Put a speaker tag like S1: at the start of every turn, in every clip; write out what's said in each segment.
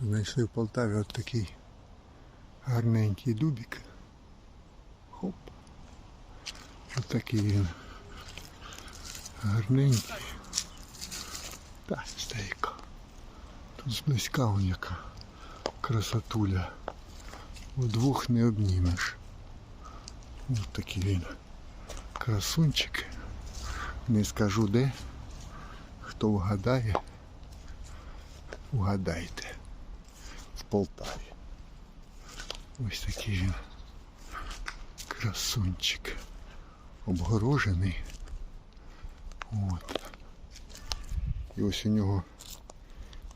S1: Знайшли в Полтаві от такий гарненький дубик. Хоп. Ось такий він. Гарненький. Та стейка. Тут зблизька он яка красотуля. Удвох не обнімеш. Ось такий він. Красунчик. Не скажу де. Хто вгадає, вгадайте. Полтаві. Ось такий він. Красунчик. Обгорожений. От. І ось у нього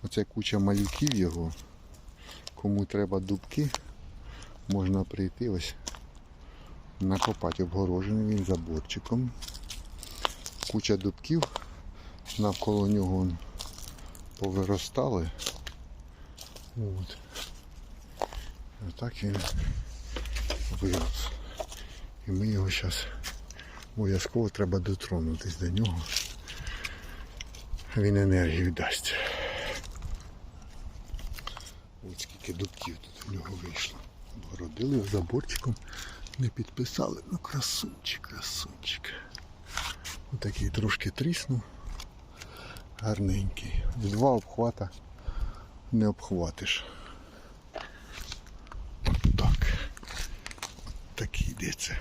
S1: оця куча малюків його. Кому треба дубки, можна прийти ось накопати обгорожений він заборчиком. Куча дубків навколо нього повиростали. От. Отак він вирос. І ми його зараз обов'язково треба дотронутись до нього. Він енергію дасть. Ось скільки дубків тут у нього вийшло. Обгородили заборчиком, не підписали. Ну красунчик, красунчик. Отакий трошки тріснув. Гарненький. Два обхвата не обхватиш. От так. От йдеться.